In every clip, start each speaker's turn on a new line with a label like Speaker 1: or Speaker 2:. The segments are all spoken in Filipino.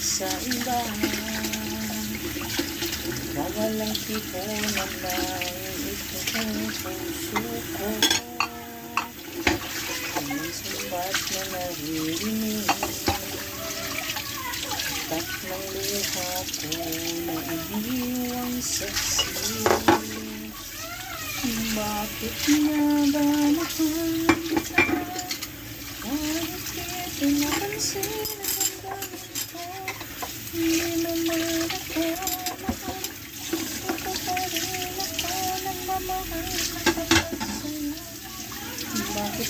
Speaker 1: sa iba. Kawalang tipo na lang Ito ang puso ko Ang sumbat na naririnig Tatak ng luha ko Na iniwang saksi Bakit nga ba Kahit di pinapansin ang damdamin ko Hindi naman ako mahal Ito pa rin ako nagmamahal na kapag sa'yo Bakit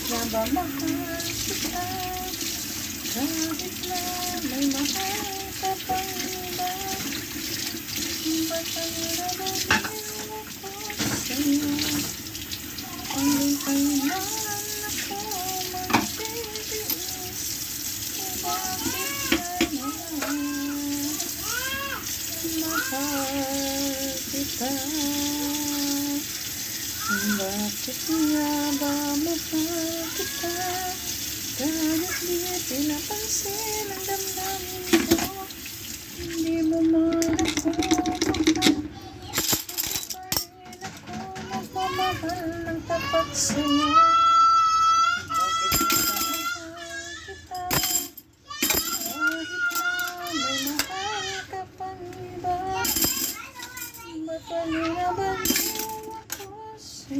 Speaker 1: nga ba mahal? Kita Kahit na may mahal ka pang iba Ba't ang nababaliw ako sa'yo Hanggang kailan ako magtitiis Bakit ka na mahal kita Bakit nga ba mahal kita Kahit di pinapansin ang damdamin ko Hindi mo man ako mahal Ito pa rin ako nagmamahal ng tapat sa'yo mata naman kasi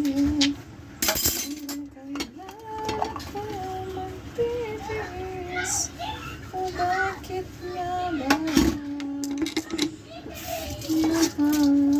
Speaker 1: Hanggang kailan pa magtitiis O bakit naman Mahal